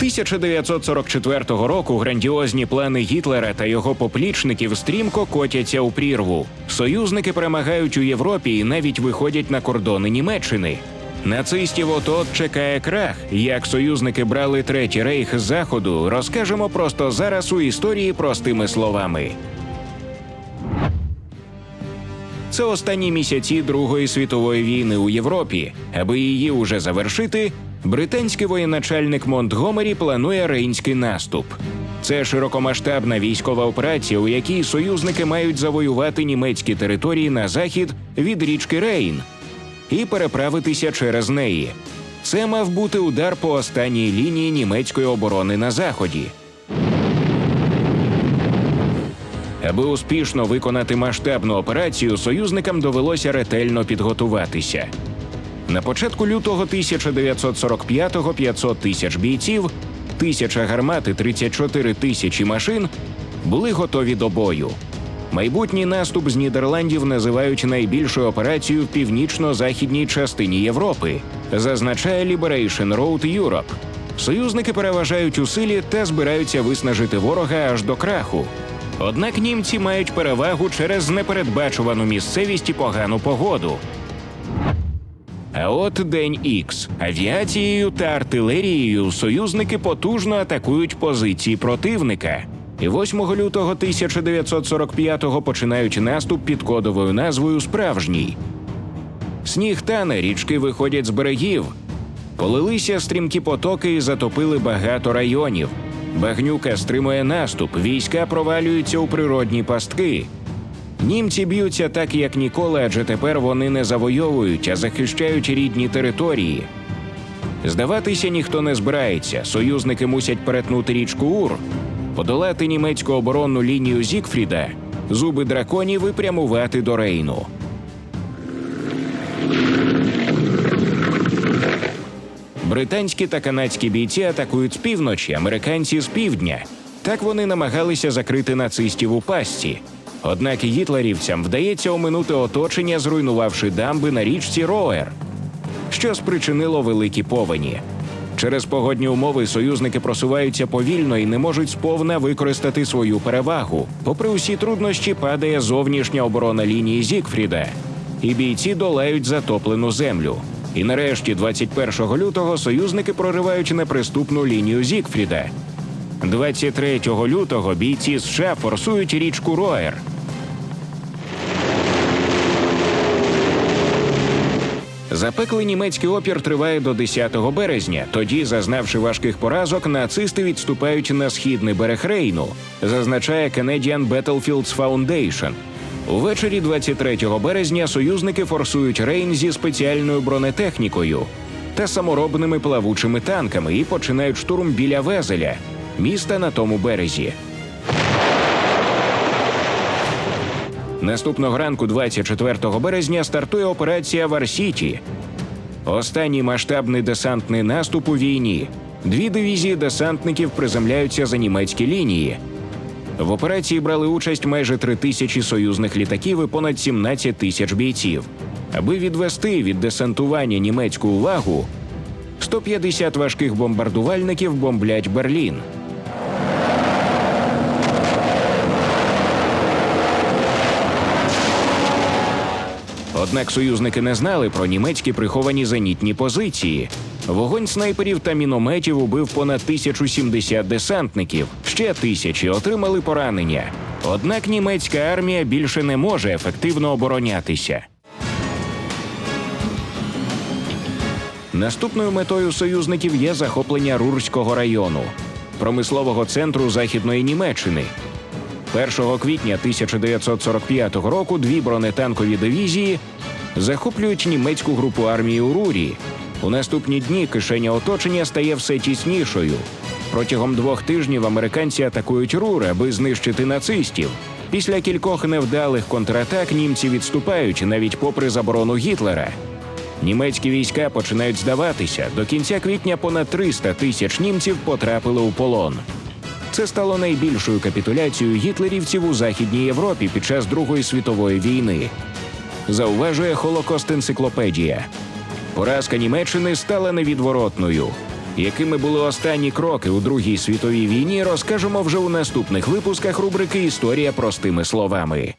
1944 року грандіозні плани Гітлера та його поплічників стрімко котяться у прірву. Союзники перемагають у Європі і навіть виходять на кордони Німеччини. Нацистів отот чекає крах. Як союзники брали третій рейх з заходу, розкажемо просто зараз у історії простими словами. Це останні місяці Другої світової війни у Європі. Аби її уже завершити, британський воєначальник Монтгомері планує рейнський наступ. Це широкомасштабна військова операція, у якій союзники мають завоювати німецькі території на захід від річки Рейн і переправитися через неї. Це мав бути удар по останній лінії німецької оборони на заході. Аби успішно виконати масштабну операцію, союзникам довелося ретельно підготуватися. На початку лютого 1945-го 500 тисяч бійців, тисяча гармат і 34 тисячі машин були готові до бою. Майбутній наступ з Нідерландів називають найбільшою операцією в північно-західній частині Європи, зазначає Liberation Road Europe. Союзники переважають у силі та збираються виснажити ворога аж до краху. Однак німці мають перевагу через непередбачувану місцевість і погану погоду. А от день Ікс. Авіацією та артилерією союзники потужно атакують позиції противника. І 8 лютого 1945-го починають наступ під кодовою назвою Справжній. Сніг тане, річки виходять з берегів. Полилися стрімкі потоки і затопили багато районів. Багнюка стримує наступ, війська провалюються у природні пастки. Німці б'ються так, як ніколи, адже тепер вони не завойовують, а захищають рідні території. Здаватися ніхто не збирається. Союзники мусять перетнути річку Ур, подолати німецьку оборонну лінію Зікфріда, зуби драконів і прямувати до Рейну. Британські та канадські бійці атакують з півночі, американці з півдня. Так вони намагалися закрити нацистів у пастці. Однак гітлерівцям вдається оминути оточення, зруйнувавши дамби на річці Роер, що спричинило великі повені. Через погодні умови союзники просуваються повільно і не можуть сповна використати свою перевагу. Попри усі труднощі, падає зовнішня оборона лінії Зікфріда, і бійці долають затоплену землю. І нарешті, 21 лютого, союзники проривають неприступну лінію Зікфріда. 23 лютого бійці США форсують річку Роер. Запеклий німецький опір триває до 10 березня. Тоді, зазнавши важких поразок, нацисти відступають на східний берег Рейну, зазначає Canadian Battlefields Foundation. Увечері 23 березня союзники форсують Рейн зі спеціальною бронетехнікою та саморобними плавучими танками і починають штурм біля Везеля, міста на тому березі. Наступного ранку, 24 березня, стартує операція Варсіті. Останній масштабний десантний наступ у війні. Дві дивізії десантників приземляються за німецькі лінії. В операції брали участь майже три тисячі союзних літаків і понад 17 тисяч бійців. Аби відвести від десантування німецьку увагу, 150 важких бомбардувальників бомблять Берлін. Однак союзники не знали про німецькі приховані зенітні позиції. Вогонь снайперів та мінометів убив понад 1070 десантників. Ще тисячі отримали поранення. Однак німецька армія більше не може ефективно оборонятися. Наступною метою союзників є захоплення Рурського району, промислового центру Західної Німеччини. 1 квітня 1945 року дві бронетанкові дивізії захоплюють німецьку групу армії у Рурі. У наступні дні кишеня оточення стає все тіснішою. Протягом двох тижнів американці атакують Рур, аби знищити нацистів. Після кількох невдалих контратак німці відступають навіть попри заборону Гітлера. Німецькі війська починають здаватися. До кінця квітня понад 300 тисяч німців потрапили у полон. Це стало найбільшою капітуляцією гітлерівців у Західній Європі під час Другої світової війни. Зауважує Холокост енциклопедія. Поразка Німеччини стала невідворотною. Якими були останні кроки у Другій світовій війні, розкажемо вже у наступних випусках рубрики Історія простими словами.